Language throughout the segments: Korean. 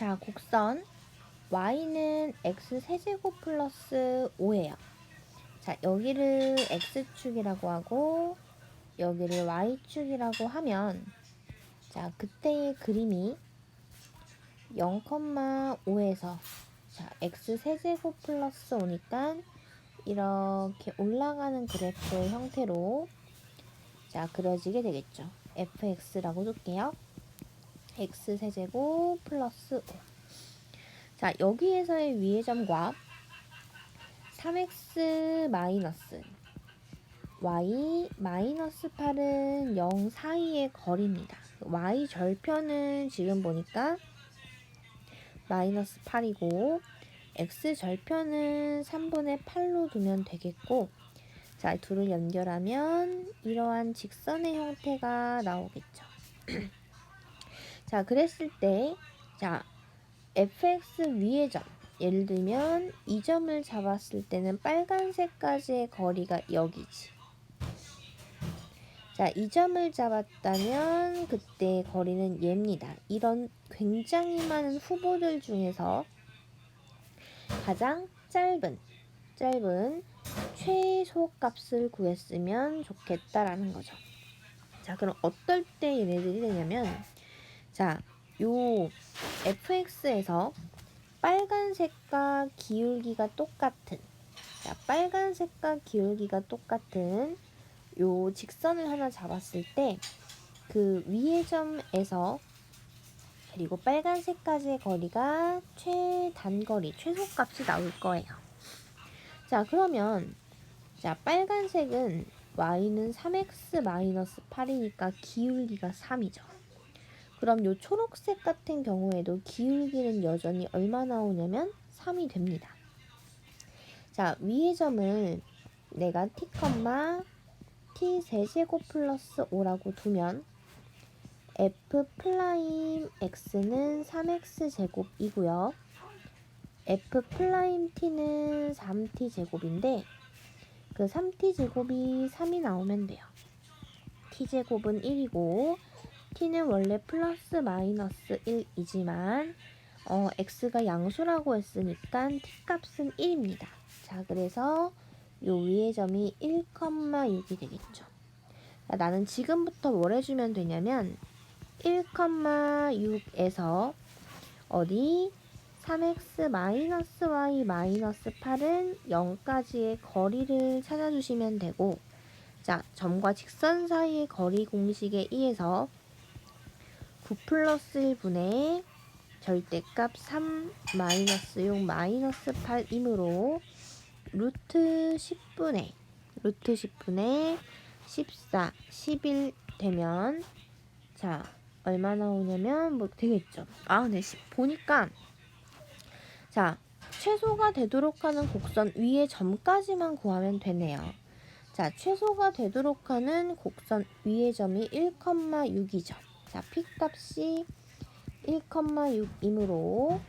자, 곡선 y는 x 세제곱 플러스 5예요. 자, 여기를 x축이라고 하고 여기를 y축이라고 하면 자, 그때의 그림이 0,5에서 자, x 세제곱 플러스 5니까 이렇게 올라가는 그래프의 형태로 자, 그려지게 되겠죠. fx라고 줄게요. X 세제곱 플러스 5. 자, 여기에서의 위의 점과 3x 마이너스 y 마이너스 8은 0 사이의 거리입니다. y 절편은 지금 보니까 마이너스 8이고 x 절편은 3분의 8로 두면 되겠고 자, 둘을 연결하면 이러한 직선의 형태가 나오겠죠. 자, 그랬을 때 자, fx 위의 점 예를 들면 이 점을 잡았을 때는 빨간색까지의 거리가 여기지. 자, 이 점을 잡았다면 그때 거리는 얘입니다. 이런 굉장히 많은 후보들 중에서 가장 짧은 짧은 최소 값을 구했으면 좋겠다라는 거죠. 자, 그럼 어떨 때 얘네들이 되냐면 자, 요 fx에서 빨간색과 기울기가 똑같은 자, 빨간색과 기울기가 똑같은 요 직선을 하나 잡았을 때 그 위의 점에서 그리고 빨간색까지의 거리가 최단거리, 최소값이 나올 거예요. 자, 그러면 자, 빨간색은 y는 3x 8이니까 기울기가 3이죠. 그럼 요 초록색 같은 경우에도 기울기는 여전히 얼마 나오냐면 3이 됩니다. 자, 위의 점을 내가 t, t 세제곱 플러스 5라고 두면 f 플라임 x는 3x 제곱이고요. f 플라임 t는 3t 제곱인데 그 3t 제곱이 3이 나오면 돼요. t 제곱은 1이고 t는 원래 플러스 마이너스 1이지만 어, x가 양수라고 했으니까 t 값은 1입니다. 자, 그래서 요 위의 점이 1,6이 되겠죠. 자, 나는 지금부터 뭘 해주면 되냐면 1,6에서 어디 3x 마이너스 y 마이너스 8은 0까지의 거리를 찾아주시면 되고 자 점과 직선 사이의 거리 공식에 의해서 9 플러스 1분의 절대값 3 마이너스 6 마이너스 8이므로 루트 10분의 루트 10분의 14 11 되면 자 얼마 나오냐면 뭐 되겠죠. 아 네 보니까 자 최소가 되도록 하는 곡선 위의 점까지만 구하면 되네요. 자 최소가 되도록 하는 곡선 위의 점이 1,6이죠 자 p 값이 1,6이므로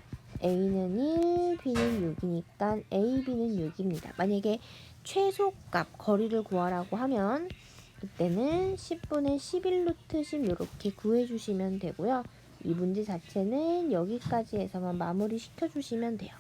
a는 1, b는 6이니까 a, b는 6입니다 만약에 최소값 거리를 구하라고 하면 그때는 10분의 11루트 10 이렇게 구해주시면 되고요. 이 문제 자체는 여기까지 해서만 마무리 시켜주시면 돼요.